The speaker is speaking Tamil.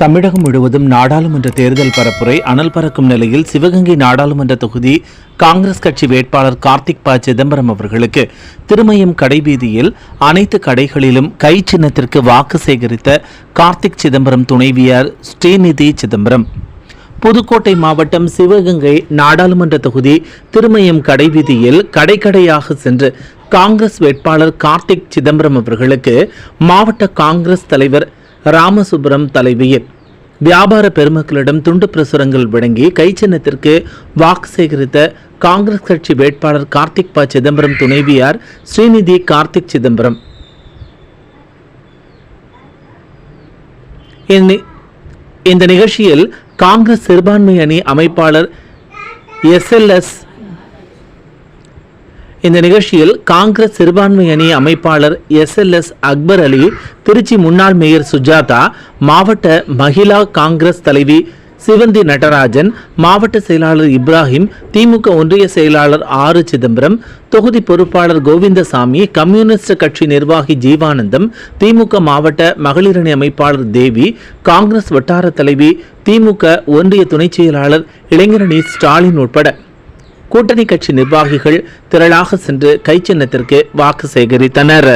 தமிழகம் முழுவதும் நாடாளுமன்ற தேர்தல் பரப்புரை அனல் பறக்கும் நிலையில் சிவகங்கை நாடாளுமன்ற தொகுதி காங்கிரஸ் கட்சி வேட்பாளர் கார்த்திக் ப. சிதம்பரம் அவர்களுக்கு திருமயம் கடைவீதியில் அனைத்து கடைகளிலும் கை சின்னத்திற்கு வாக்கு சேகரித்த கார்த்திக் சிதம்பரம் துணைவியார் ஸ்ரீநிதி சிதம்பரம். புதுக்கோட்டை மாவட்டம் சிவகங்கை நாடாளுமன்ற தொகுதி திருமயம் கடைவீதியில் கடைக்கடையாக சென்று காங்கிரஸ் வேட்பாளர் கார்த்திக் சிதம்பரம் அவர்களுக்கு மாவட்ட காங்கிரஸ் தலைவர் ராமசுப்ரம் தலைமையில் வியாபார பெருமக்களிடம் துண்டு பிரசுரங்கள் வழங்கி கைச்சின்னத்திற்கு வாக்கு சேகரித்த காங்கிரஸ் கட்சி வேட்பாளர் கார்த்திக் ப. சிதம்பரம் துணைவியார் ஸ்ரீநிதி கார்த்திக் சிதம்பரம். இந்த- இந்த நிகழ்ச்சியில் காங்கிரஸ் சிறுபான்மை அணி அமைப்பாளர் எஸ்எல்எஸ் இந்த நிகழ்ச்சியில் காங்கிரஸ் சிறுபான்மை அணி அமைப்பாளர் எஸ் அக்பர் அலி திருச்சி முன்னாள் மேயர் சுஜாதா மாவட்ட மகிழா காங்கிரஸ் தலைவி சிவந்தி நடராஜன் மாவட்ட செயலாளர் இப்ராஹிம் திமுக ஒன்றிய செயலாளர் ஆறு சிதம்பரம் தொகுதி பொறுப்பாளர் கோவிந்தசாமி கம்யூனிஸ்ட் கட்சி நிர்வாகி ஜீவானந்தம் திமுக மாவட்ட மகளிரணி அமைப்பாளர் தேவி காங்கிரஸ் வட்டார தலைவி திமுக ஒன்றிய துணைச் செயலாளர் இளைஞரணி ஸ்டாலின் உட்பட. கூட்டணி கட்சி நிர்வாகிகள் திரளாக சென்று கைச்சின்னத்திற்கு வாக்கு சேகரித்தனர்.